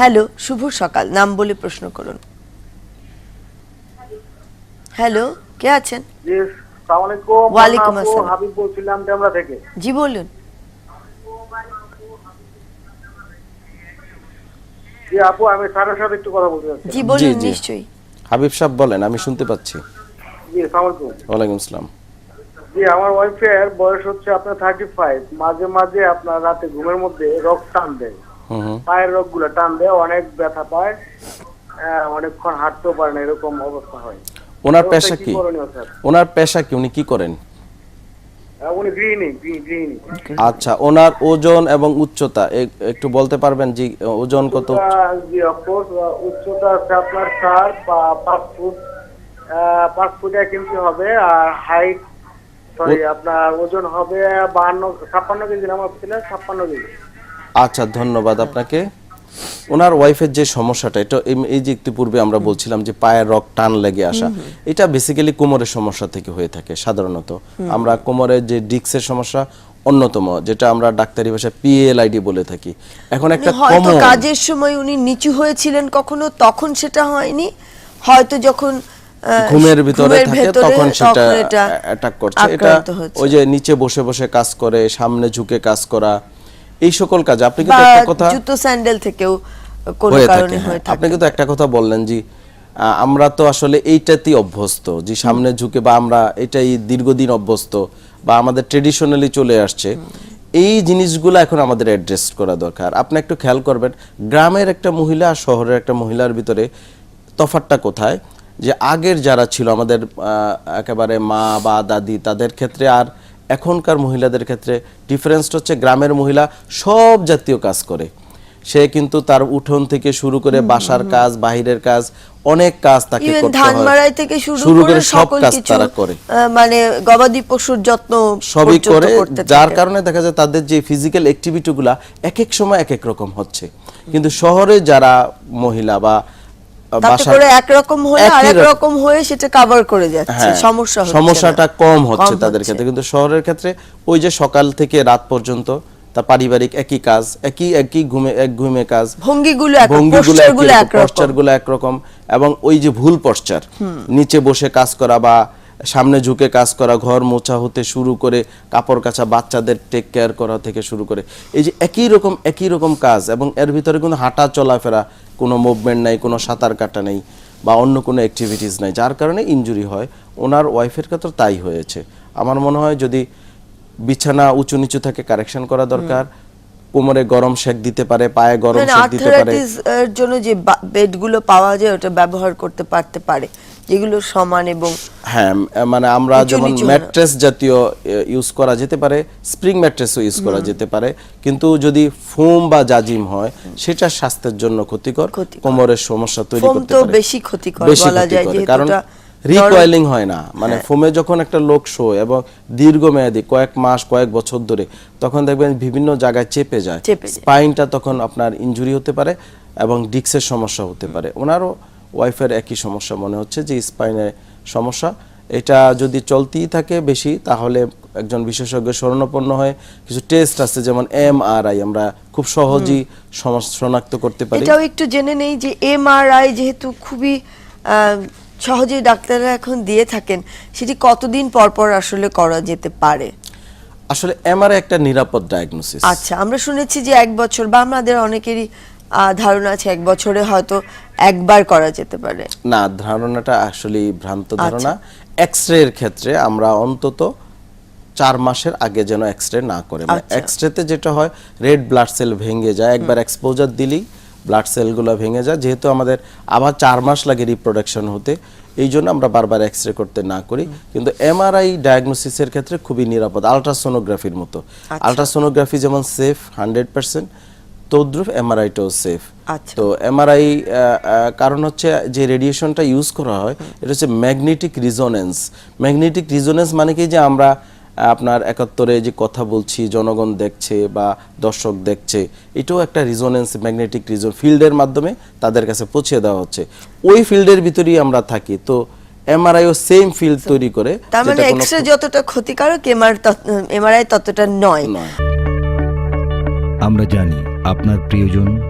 Hello শুভ সকাল। নাম বলে প্রশ্ন করুন। হ্যালো কে আছেন? জি সালাম আলাইকুম। ওয়ালাইকুম আসসালাম। হাবিব বলছিলাম ডেমরা থেকে? জি বলুন। জি আপু আমি স্যারের সাথে একটু কথা বলতে চাচ্ছি। জি বলুন নিশ্চয়ই। হাবিব সাহেব বলেন আমি শুনতে পাচ্ছি। জি আলাইকুম। ওয়ালাইকুম আসসালাম। জি আমার ওয়াইফের বয়স হচ্ছে আপনার থার্টি ফাইভ মাঝে মাঝে আপনার রাতে ঘুমের মধ্যে রক্ত টান দেয়। পায়ের রোগগুলো টান দেয় অনেক ব্যথা পায় অনেকক্ষণ হাঁটতেও পারে না এরকম অবস্থা হয়। ওনার পেশা কি ওনার পেশা কি? উনি কি করেন? আহ, উনি গৃহিণী আচ্ছা ওনার ওজন এবং উচ্চতা একটু বলতে পারবেন যে ওজন কত? উচ্চতা আছে আপনার চার বা পাঁচ ফুট পাঁচ ফুট এক ইঞ্চি হবে আর হাইট সরি আপনার ওজন হবে বাহান্ন ছাপ্পান্ন কেজি নামাজ ছিল ছাপ্পান্ন কেজি। আচ্ছা ধন্যবাদ আপনাকে। ওনার ওয়াইফের যে সমস্যাটা এটা এই- যে একটু পূর্বে আমরা বলছিলাম যে পায়ের রক টান লেগে আসা এটা বেসিক্যালি কোমরের সমস্যা থেকে হয়ে থাকে সাধারণত। আমরা কোমরের যে ডিক্সের সমস্যা অন্যতম যেটা আমরা ডাক্তারি ভাষায় পিএলআইডি বলে থাকি। এখন একটা উনি হয়তো কাজের সময় উনি নিচু হয়েছিলেন কখনো তখন সেটা হয়নি। হয়তো যখন ঘুমের ভিতরে থাকে তখন সেটা অ্যাটাক করছে। এটা ওই যে নিচে বসে বসে কাজ করে সামনে ঝুঁকে কাজ করা এই সকল কাজ আপনি কিন্তু একটা কথা জুতো স্যান্ডেল থেকেও কোনো হয়ে কারণে থাকে হ্যাঁ। আপনি কিন্তু একটা কথা বললেন জি আমরা তো আসলে এইটাতেই অভ্যস্ত যে সামনে ঝুঁকে বা আমরা এটাই দীর্ঘদিন অভ্যস্ত বা আমাদের ট্রেডিশনালি চলে আসছে। এই জিনিসগুলো এখন আমাদের অ্যাড্রেস করা দরকার। আপনি একটু খেয়াল করবেন গ্রামের একটা মহিলা আর শহরের একটা মহিলার ভিতরে তফাৎটা কোথায়? যে আগের যারা ছিল আমাদের একেবারে মা বা দাদি তাদের ক্ষেত্রে আর এখনকার মহিলাদের ক্ষেত্রে ডিফারেন্সটা হচ্ছে গ্রামের মহিলা সব জাতীয় কাজ করে। সে কিন্তু তার উঠোন থেকে শুরু করে বাসার কাজ বাহিরের কাজ অনেক কাজ তাকে করতে ধান মাড়াই থেকে শুরু করে সব কাজ তারা করে। মানে গবাদি পশুর যত্ন সবই করে যার কারণে দেখা যায় তাদের যে ফিজিক্যাল অ্যাক্টিভিটি গুলা এক এক সময় এক এক রকম হচ্ছে। কিন্তু শহরে যারা মহিলা বা তাতে করে একরকম হয়ে আরেক রকম- হয়ে সেটা কভার করে যাচ্ছে হ্যাঁ, সমস্যা হচ্ছে সমস্যাটা কম হচ্ছে তাদের ক্ষেত্রে। কিন্তু শহরের ক্ষেত্রে ওই যে সকাল থেকে রাত পর্যন্ত তা পারিবারিক একই কাজ একই একই ঘুমে এক ঘুমে কাজ। ভঙ্গিগুলো ভঙ্গিগুলো একরকম। এবং ওই যে ভুল পশ্চার নিচে বসে কাজ করা বা সামনে ঝুঁকে কাজ করা, ঘর মোছা হতে শুরু করে, কাপড় কাচা বাচ্চাদের টেক কেয়ার করা থেকে শুরু করে। এই যে একই রকম একই রকম কাজ এবং এর ভিতরে কিন্তু হাঁটা চলাফেরা, কোনো মুভমেন্ট নাই, কোনো সাঁতার কাটা নেই বা অন্য কোনো অ্যাক্টিভিটিস নাই। যার কারণে ইনজুরি হয়। ওনার ওয়াইফের ক্ষেত্রে তাই হয়েছে। আমার মনে হয় যদি বিছানা উঁচু নিচু থাকে কারেকশন করা দরকার। কোমরে গরম শেক দিতে পারে পায়ে গরম মানে শেক দিতে পারে। এর জন্য যে বেডগুলো পাওয়া যায় ওটা ব্যবহার করতে পারতে পারে। যেগুলো সমান এবং হ্যাঁ মানে আমরা যেমন। ম্যাট্রেস জাতীয় ইউজ করা যেতে পারে স্প্রিং ম্যাট্রেসও ইউজ করা যেতে পারে। কিন্তু যদি ফোম বা জাজিম হয় সেটা স্বাস্থ্যের জন্য ক্ষতিকর ক্ষতিকর। কোমরের সমস্যা তৈরি ফোম করতে তো পারে। বেশি ক্ষতিকর বেশি বলা যায় যেহেতু কারণ রিকয়েলিং হয় না। মানে হ্যাঁ। ফোমে যখন একটা লোক শোয় এবং দীর্ঘমেয়াদী কয়েক মাস কয়েক বছর ধরে তখন দেখবেন বিভিন্ন জায়গায় চেপে যায়। স্পাইনটা তখন আপনার ইনজুরি হতে পারে এবং ডিক্সের সমস্যা হতে পারে। ওনারও ওয়াইফের একই সমস্যা মনে হচ্ছে যে স্পাইনের সমস্যা। এটা যদি চলতেই থাকে বেশি তাহলে একজন বিশেষজ্ঞ শরণাপন্ন হয়ে কিছু টেস্ট আছে যেমন এম আর আই আমরা খুব সহজেই শনাক্ত করতে পারি। এটাও একটু জেনে নেই যে এমআরআই যেহেতু খুবই সহজেই ডাক্তাররা এখন দিয়ে থাকেন সেটি কতদিন পর পর আসলে করা যেতে পারে? আসলে এমআরআই একটা নিরাপদ ডায়াগনোসিস আচ্ছা আমরা শুনেছি যে এক বছর বা আমাদের অনেকেরই ধারণা আছে এক বছরে হয়তো একবার করা যেতে পারে। না ধারণাটা আসলে ভ্রান্ত আচ্ছা। ধারণা। এক্স রে এর ক্ষেত্রে আমরা অন্তত চার মাসের আগে যেন এক্স রে না করে। আচ্ছা। এক্স রেতে যেটা হয় রেড ব্লাড সেল ভেঙে যায়। একবার এক্সপোজার দিলেই ব্লাড সেলগুলো ভেঙে যায় যেহেতু আমাদের আবার চার মাস লাগে রিপ্রোডাকশন হতে এই জন্য আমরা বারবার এক্স রে করতে না করি। কিন্তু এমআরআই ডায়াগনোসিসের ক্ষেত্রে খুবই নিরাপদ আলট্রাসোনোগ্রাফির মতো। আলট্রাসোনোগ্রাফি যেমন সেফ হান্ড্রেড পার্সেন্ট তদ্রুপ এমআরআইটাও সেফ আচ্ছা। তো এমআরআই কারণ হচ্ছে যে রেডিয়েশনটা ইউজ করা হয় এটা হচ্ছে ম্যাগনেটিক রিজোনেন্স ম্যাগনেটিক রিজোনেন্স মানে কি যে আমরা আপনার একাত্তরে যে কথা বলছি জনগণ দেখছে বা দর্শক দেখছে এটাও একটা রিজোনেন্স ম্যাগনেটিক রিজন ফিল্ডের মাধ্যমে তাদের কাছে পৌঁছে দেওয়া হচ্ছে। ওই ফিল্ডের ভিতরেই আমরা থাকি। তো এমআরআইও সেম ফিল্ড তৈরি করে তার মানে যেটা কোনো এক্স রে যতটা ক্ষতিকারক এমআরআই ততটা নয়। নয়। আমরা জানি আপনার প্রিয়জন